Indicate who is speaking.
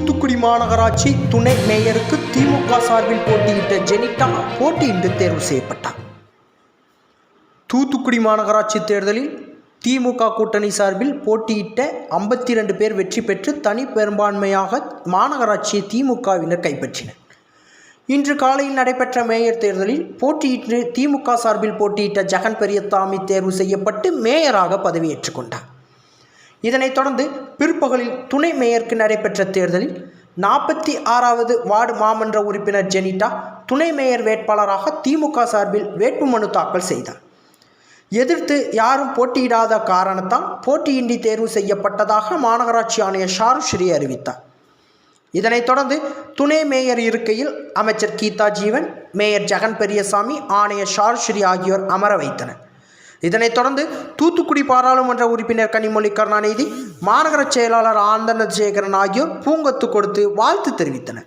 Speaker 1: தூத்துக்குடி மாநகராட்சி துணை மேயருக்கு திமுக சார்பில் போட்டியிட்ட ஜெனிட்டா போட்டியின்றி தேர்வு செய்யப்பட்டார். தூத்துக்குடி மாநகராட்சி தேர்தலில் திமுக கூட்டணி சார்பில் போட்டியிட்ட ஐம்பத்தி ரெண்டு பேர் வெற்றி பெற்று தனி பெரும்பான்மையாக மாநகராட்சியை திமுகவினர் கைப்பற்றினர். இன்று காலையில் நடைபெற்ற மேயர் தேர்தலில் போட்டியிட்டு திமுக சார்பில் போட்டியிட்ட ஜெகன் பெரியசாமி தேர்வு செய்யப்பட்டு மேயராக பதவியேற்றுக் கொண்டார். இதனைத் தொடர்ந்து பிற்பகலில் துணை மேயருக்கு நடைபெற்ற தேர்தலில் நாற்பத்தி ஆறாவது வார்டு மாமன்ற உறுப்பினர் ஜெனிட்டா துணை மேயர் வேட்பாளராக திமுக சார்பில் வேட்புமனு தாக்கல் செய்தார். எதிர்த்து யாரும் போட்டியிடாத காரணத்தால் போட்டியின்றி தேர்வு செய்யப்பட்டதாக மாநகராட்சி ஆணையர் ஷாருஸ்ரீ அறிவித்தார். இதனைத் தொடர்ந்து துணை மேயர் இருக்கையில் அமைச்சர் கீதா ஜீவன் மேயர் ஜெகன் பெரியசாமி ஆணையர் ஷாருஸ்ரீ ஆகியோர் அமர வைத்தனர். இதனைத் தொடர்ந்து தூத்துக்குடி பாராளுமன்ற உறுப்பினர் கனிமொழி கருணாநிதி மாநகர செயலாளர் ஆனந்த சேகரன் ஆகியோர் பூங்கொத்து கொடுத்து வாழ்த்து தெரிவித்தனர்.